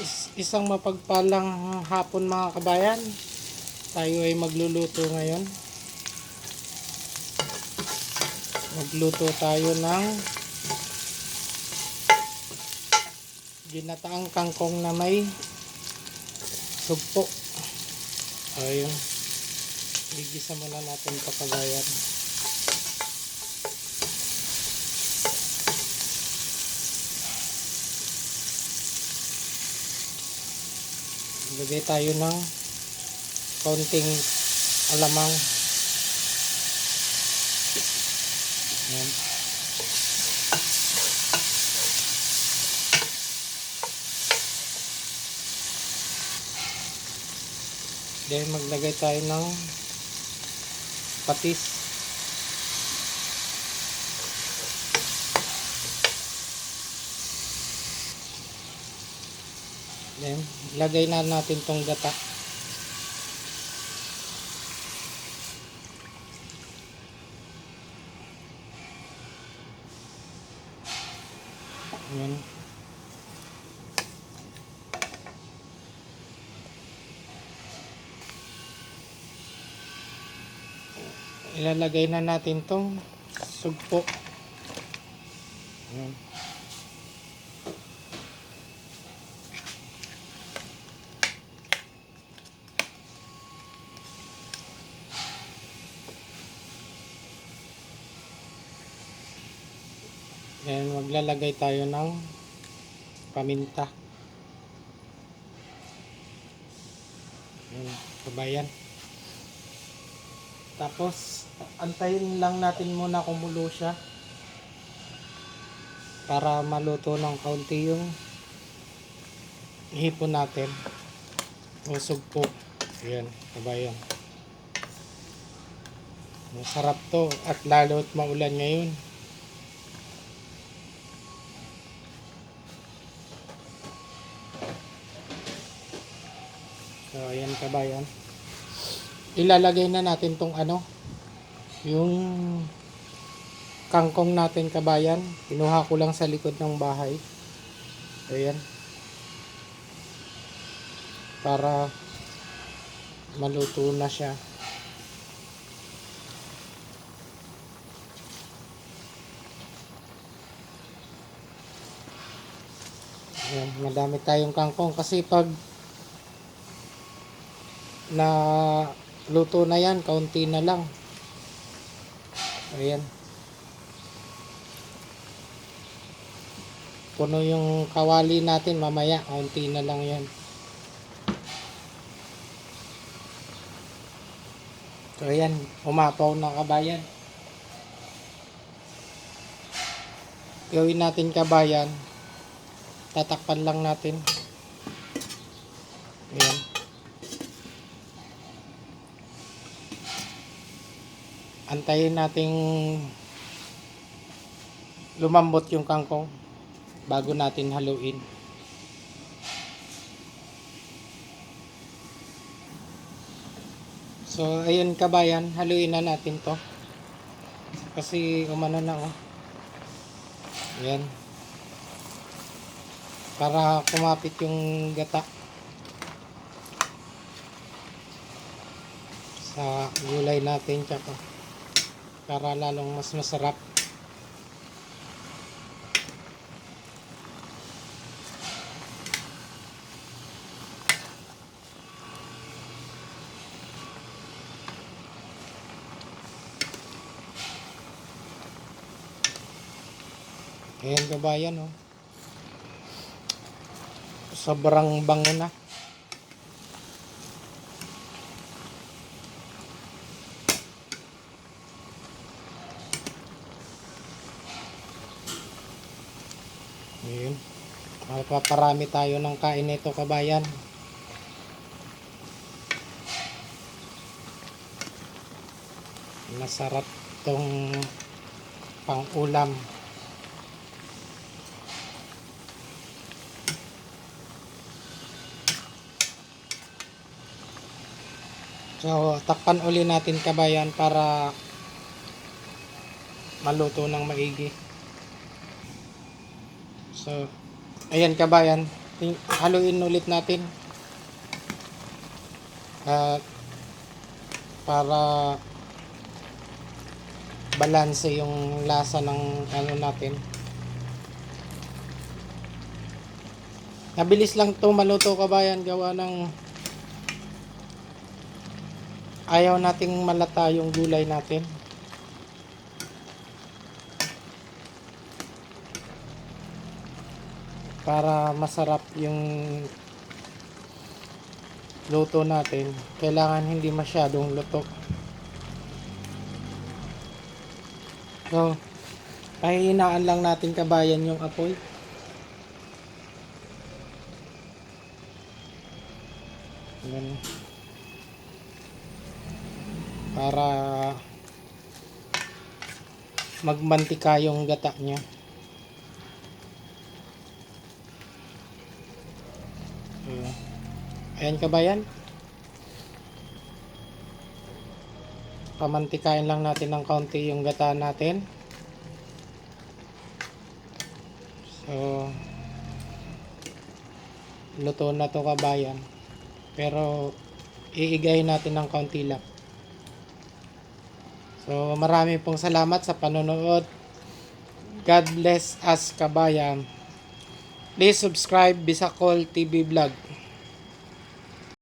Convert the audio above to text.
Is- isang mapagpalang hapon mga kabayan. Tayo ay magluluto ngayon. Magluto tayo ng ginataang kangkong na may sugpo. Ayun. Gigisa muna natin ito kabayan. Lagay tayo ng konting alamang. Ayan. Then maglagay tayo ng patis. Then, lagay na natin tong gata. Ayan. Ilalagay na natin tong sugpo. Ayan. Then maglalagay tayo ng paminta. Ayan, kabayan. Tapos antayin lang natin muna kumulo siya para maluto ng kaunti yung hipon natin. Usog po. Ayan, kabayan. Masarap to at lalo at maulan ngayon. So, ayan kabayan. Ilalagay na natin tong ano, yung kangkong natin kabayan. Kinuha ko lang sa likod ng bahay. Ayan. Para maluto na siya. Ayan, madami tayong kangkong kasi pag na luto na yan, kaunti na lang. Ayan. Puno yung kawali natin mamaya, kaunti na lang yan. So ayan, umapaw na kabayan. Gawin natin kabayan. Tatakpan lang natin. Ayan. Antayin nating lumambot yung kangkong bago natin haluin. So, ayun kabayan, haluin na natin to. Kasi umano na oh. Ayan. Para kumapit yung gata. Sa gulay natin tsaka para lalong mas masarap. Ayan kabayan oh. Sobrang bango na. Ayun. Mapaparami tayo ng kain nito kabayan. Masarap tong pang ulam. So, takpan uli natin kabayan para maluto ng maigi. So, ayan kabayan, Haluin ulit natin. At para balanse yung lasa ng ano natin. Nabilis lang to maluto kabayan gawa ng ayaw nating malata yung gulay natin. Para masarap yung luto natin, kailangan hindi masyadong luto. So, pahihinaan lang natin kabayan yung apoy. Yan. Para magmantika yung gata niya. Ayan kabayan. Pamantikain lang natin ng kaunti yung gata natin. So, luto na to kabayan. Pero, iigay natin ng kaunti lang. So, marami pong salamat sa panonood. God bless us kabayan. Please subscribe Bisacol TV Vlog.